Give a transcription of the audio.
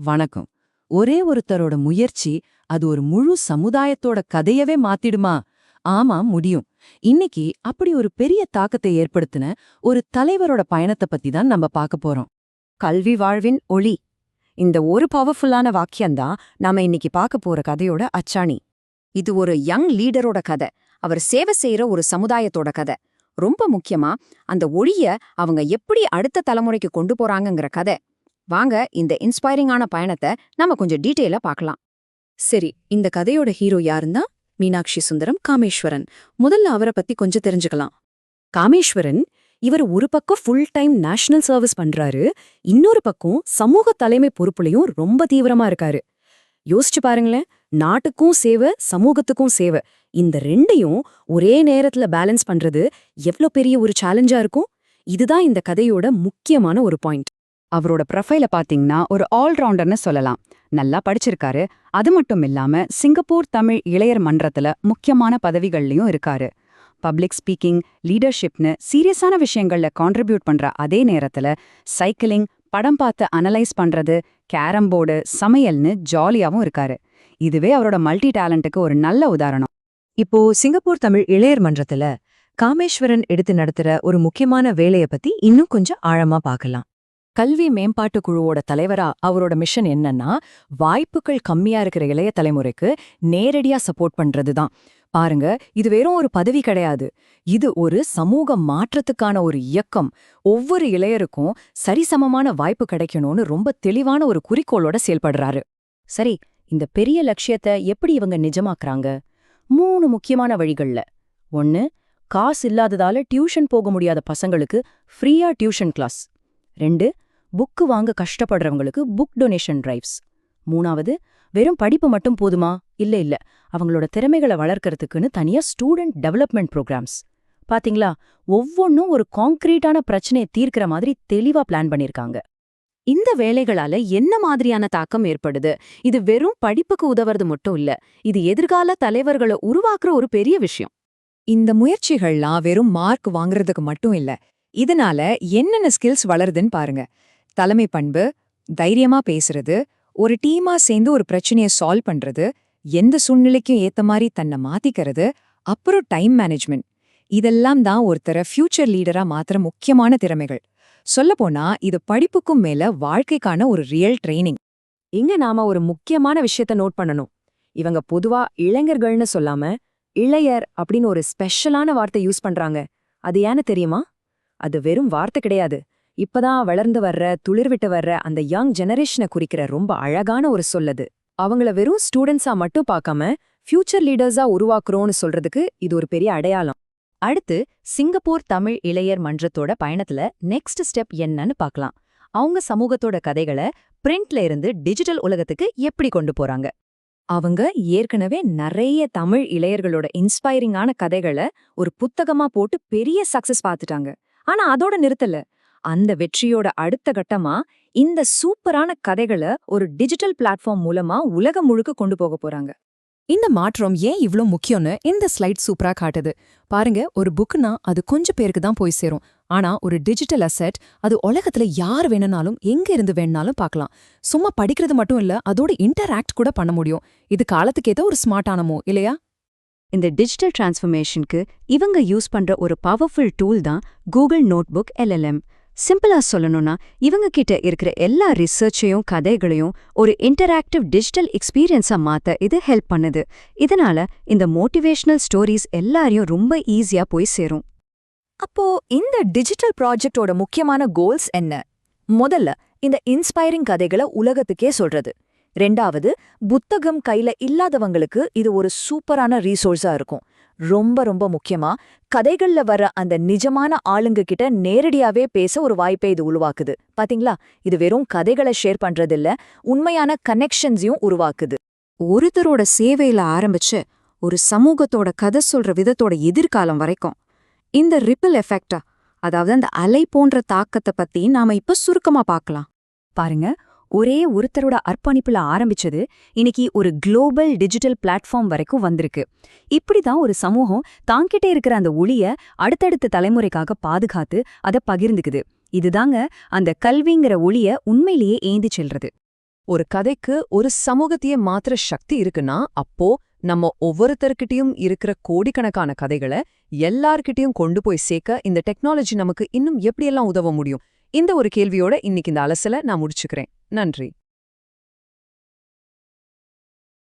வணக்கம். ஒரே ஒருத்தரோட முயற்சி அது ஒரு முழு சமுதாயத்தோட கதையவே மாத்திடுமா? ஆமா முடியும். இன்னைக்கு அப்படி ஒரு பெரிய தாக்கத்தை ஏற்படுத்தின ஒரு தலைவரோட பயணத்தை பத்தி தான் நம்ம பார்க்க போறோம். கல்வி வாழ்வின் ஒளி. இந்த ஒரு பவர்ஃபுல்லான வாக்கியம்தான் நாம இன்னைக்கு பார்க்க போற கதையோட அச்சாணி. இது ஒரு யங் லீடரோட கதை. அவர் சேவை செய்யற ஒரு சமுதாயத்தோட கதை. ரொம்ப முக்கியமா அந்த ஒளிய அவங்க எப்படி அடுத்த தலைமுறைக்கு கொண்டு போறாங்கங்கிற கதை. வாங்க இந்த இன்ஸ்பைரிங்கான பயணத்தை நம்ம கொஞ்சம் டீட்டெயிலா பார்க்கலாம் சரி இந்த கதையோட ஹீரோ யாருன்னா மீனாட்சி சுந்தரம் காமேஸ்வரன். முதல்ல அவரை பத்தி கொஞ்சம் தெரிஞ்சுக்கலாம். காமேஸ்வரன் இவர் ஒரு பக்கம் ஃபுல் டைம் நேஷனல் சர்வீஸ் பண்றாரு இன்னொரு பக்கம் சமூக தலைமை பொறுப்புலையும் ரொம்ப தீவிரமா இருக்காரு. யோசிச்சு பாருங்களேன் நாட்டுக்கும் சேவை சமூகத்துக்கும் சேவை. இந்த ரெண்டையும் ஒரே நேரத்துல பேலன்ஸ் பண்றது எவ்ளோ பெரிய ஒரு சேலஞ்சா இருக்கும்? இதுதான் இந்த கதையோட முக்கியமான ஒரு பாயிண்ட் அவரோட ப்ரொஃபைல பாத்தீங்கன்னா ஒரு ஆல்ரவுண்டர்னு சொல்லலாம். நல்லா படிச்சிருக்காரு. அது மட்டும் இல்லாம சிங்கப்பூர் தமிழ் இளையர் மன்றத்துல முக்கியமான பதவிகள்லயும் இருக்காரு. பப்ளிக் ஸ்பீக்கிங் லீடர்ஷிப்னு சீரியஸான விஷயங்கள்ல கான்ட்ரிபியூட் பண்ற அதே நேரத்துல சைக்கிளிங் படம் பார்த்து அனலைஸ் பண்றது கேரம் போர்டு சமையல்னு ஜாலியாவும் இருக்காரு. இதுவே அவரோட மல்டி டேலண்ட்டுக்கு ஒரு நல்ல உதாரணம். இப்போ சிங்கப்பூர் தமிழ் இளையர் மன்றத்துல காமேஸ்வரன் எடுத்து நடத்துற ஒரு முக்கியமான வேலைய பத்தி இன்னும் கொஞ்சம் ஆழமா பார்க்கலாம். கல்வி மேம்பாட்டு குழுவோட தலைவரா அவரோட மிஷன் என்னன்னா வாய்ப்புகள் கம்மியா இருக்கிற இளைய தலைமுறைக்கு நேரடியா சப்போர்ட் பண்றதுதான். பாருங்க இது வெறும் ஒரு பதவி கிடையாது. இது ஒரு சமூக மாற்றத்துக்கான ஒரு இயக்கம். ஒவ்வொரு இளையருக்கும் சரிசமமான வாய்ப்பு கிடைக்கணும்னு ரொம்ப தெளிவான ஒரு குறிக்கோளோட செயல்படுறாரு. சரி இந்த பெரிய லட்சியத்தை எப்படி இவங்க நிஜமாக்குறாங்க? மூணு முக்கியமான வழிகள்ல. ஒன்னு காசு இல்லாததால டியூஷன் போக முடியாத பசங்களுக்கு ஃப்ரீயா டியூஷன் கிளாஸ். ரெண்டு புக்கு வாங்க கஷ்டப்படுறவங்களுக்கு புக் டொனேஷன் டிரைவ்ஸ். மூணாவது வெறும் படிப்பு மட்டும் போதுமா? இல்ல இல்ல. அவங்களோட திறமைகளை வளர்க்கறதுக்குன்னு தனியா ஸ்டூடெண்ட் டெவலப்மெண்ட் ப்ரோக்ராம்ஸ். பாத்தீங்களா? ஒவ்வொன்னும் ஒரு கான்கிரீட்டான பிரச்சனையை தீர்க்கிற மாதிரி தெளிவா பிளான் பண்ணிருக்காங்க. இந்த வேலைகளால என்ன மாதிரியான தாக்கம் ஏற்படுது? இது வெறும் படிப்புக்கு உதவுறது மட்டும் இல்ல இது எதிர்கால தலைவர்களை உருவாக்குற ஒரு பெரிய விஷயம். இந்த முயற்சிகள்லாம் வெறும் மார்க் வாங்குறதுக்கு மட்டும் இல்ல இதனால என்னென்ன ஸ்கில்ஸ் வளருதுன்னு பாருங்க. தலைமை பண்பு தைரியமா பேசுறது ஒரு டீமா சேர்ந்து ஒரு பிரச்சனைய சால்வ் பண்றது எந்த சூழ்நிலைக்கும் ஏத்த மாதிரி தன்னை மாத்திக்கிறது அப்புறம் டைம் மேனேஜ்மெண்ட் இதெல்லாம் தான் ஒருத்தரை ஃபியூச்சர் லீடரா மாத்திர முக்கியமான திறமைகள். சொல்லப்போனா இது படிப்புக்கும் மேல வாழ்க்கைக்கான ஒரு ரியல் ட்ரைனிங் இங்க நாம ஒரு முக்கியமான விஷயத்த நோட் பண்ணணும். இவங்க பொதுவா இளைஞர்கள்னு சொல்லாம இளையர் அப்படின்னு ஒரு ஸ்பெஷலான வார்த்தை யூஸ் பண்றாங்க. அது ஏன்னு தெரியுமா? அது வெறும் வார்த்தை கிடையாது. இப்பதான் வளர்ந்து வர்ற துளிர்விட்டு வர்ற அந்த யங் ஜெனரேஷனை குறிக்கிற ரொம்ப அழகான ஒரு சொல்லது. அவங்கள வெறும் ஸ்டூடெண்ட்ஸா மட்டும் பார்க்காம ஃபியூச்சர் லீடர்ஸா உருவாக்குறோம்னு சொல்றதுக்கு இது ஒரு பெரிய அடையாளம். அடுத்து சிங்கப்பூர் தமிழ் இளையர் மன்றத்தோட பயணத்துல நெக்ஸ்ட் ஸ்டெப் என்னன்னு பார்க்கலாம். அவங்க சமூகத்தோட கதைகளை பிரிண்ட்ல இருந்து டிஜிட்டல் உலகத்துக்கு எப்படி கொண்டு போறாங்க? அவங்க ஏற்கனவே நிறைய தமிழ் இளையர்களோட இன்ஸ்பைரிங்கான கதைகளை ஒரு புத்தகமா போட்டு பெரிய சக்சஸ் பார்த்துட்டாங்க. ஆனா அதோட நிறுத்தல. அந்த வெற்றியோட அடுத்த கட்டமா இந்த சூப்பரான கதைகளை ஒரு டிஜிட்டல் பிளாட்ஃபார்ம் மூலமா உலகம் முழுக்க கொண்டு போக போறாங்க. இந்த மாற்றம் ஏன் இவ்ளோ முக்கியம்னு இந்த ஸ்லைட் சூப்பரா காட்டுது. பாருங்க ஒரு புக்னா அது கொஞ்சம் பேருக்கு தான் போய் சேரும். ஆனா ஒரு டிஜிட்டல் அசெட் அது உலகத்துல யார் வேணும்னாலும் எங்க இருந்து வேணும்னாலும் பார்க்கலாம். சும்மா படிக்கிறது மட்டும் இல்ல அதோட இன்டராக்ட் கூட பண்ண முடியும். இது காலத்துக்கேத்த ஒரு ஸ்மார்ட்டானமோ இல்லையா? இந்த டிஜிட்டல் டிரான்ஸ்ஃபர்மேஷனுக்கு இவங்க யூஸ் பண்ற ஒரு பவர்ஃபுல் டூல் தான் கூகுள் நோட்புக் எல்எல்எம் சிம்பிளா சொல்லணும்னா இவங்க கிட்ட இருக்கிற எல்லா ரிசர்ச்சையும் கதைகளையும் ஒரு இன்டராக்டிவ் டிஜிட்டல் எக்ஸ்பீரியன்ஸா மாத்த இது ஹெல்ப் பண்ணுது. இதனால இந்த மோட்டிவேஷனல் ஸ்டோரிஸ் எல்லாரையும் ரொம்ப ஈஸியா போய் சேரும். அப்போ இந்த டிஜிட்டல் ப்ராஜெக்டோட முக்கியமான கோல்ஸ் என்ன? முதல்ல இந்த இன்ஸ்பைரிங் கதைகளை உலகத்துக்கே சொல்றது. ரெண்டாவது புத்தகம் கையில இல்லாதவங்களுக்கு இது ஒரு சூப்பரான ரீசோர்ஸா இருக்கும். ரொம்ப ரொம்ப முக்கியமா கதைகள்ல வர அந்த நிஜமான ஆளுங்க கிட்ட நேரடியாவே பேச ஒரு வாய்ப்பை இது உருவாக்குது. பாத்தீங்களா? இது வெறும் கதைகளை ஷேர் பண்றதில்ல உண்மையான கனெக்ஷன்ஸையும் உருவாக்குது. ஒருத்தரோட சேவையில ஆரம்பிச்சு ஒரு சமூகத்தோட கதை சொல்ற விதத்தோட எதிர்காலம் வரைக்கும் இந்த ரிப்பிள் எஃபெக்டா அதாவது அந்த அலை போன்ற தாக்கத்தை பத்தி நாம இப்ப சுருக்கமா பார்க்கலாம் பாருங்க ஒரே ஒருத்தரோட அர்ப்பணிப்புல ஆரம்பிச்சது இன்னைக்கு ஒரு குளோபல் டிஜிட்டல் பிளாட்ஃபார்ம் வரைக்கும் வந்திருக்கு. இப்படிதான் ஒரு சமூகம் தாங்கிட்டே இருக்கிற அந்த ஒளிய அடுத்தடுத்த தலைமுறைக்காக பாதுகாத்து அதை பகிர்ந்துக்குது. இதுதாங்க அந்த கல்விங்கிற ஒளிய உண்மையிலேயே ஏந்தி செல்றது. ஒரு கதைக்கு ஒரு சமூகத்தையே மாத்திர சக்தி இருக்குன்னா அப்போ நம்ம ஒவ்வொருத்தர்கிட்டயும் இருக்கிற கோடிக்கணக்கான கதைகளை எல்லார்கிட்டயும் கொண்டு போய் சேர்க்க இந்த டெக்னாலஜி நமக்கு இன்னும் எப்படியெல்லாம் உதவ முடியும்? இந்த ஒரு கேள்வியோட இன்னைக்கு இந்த அலசல நான் முடிச்சுக்கிறேன். நன்றி.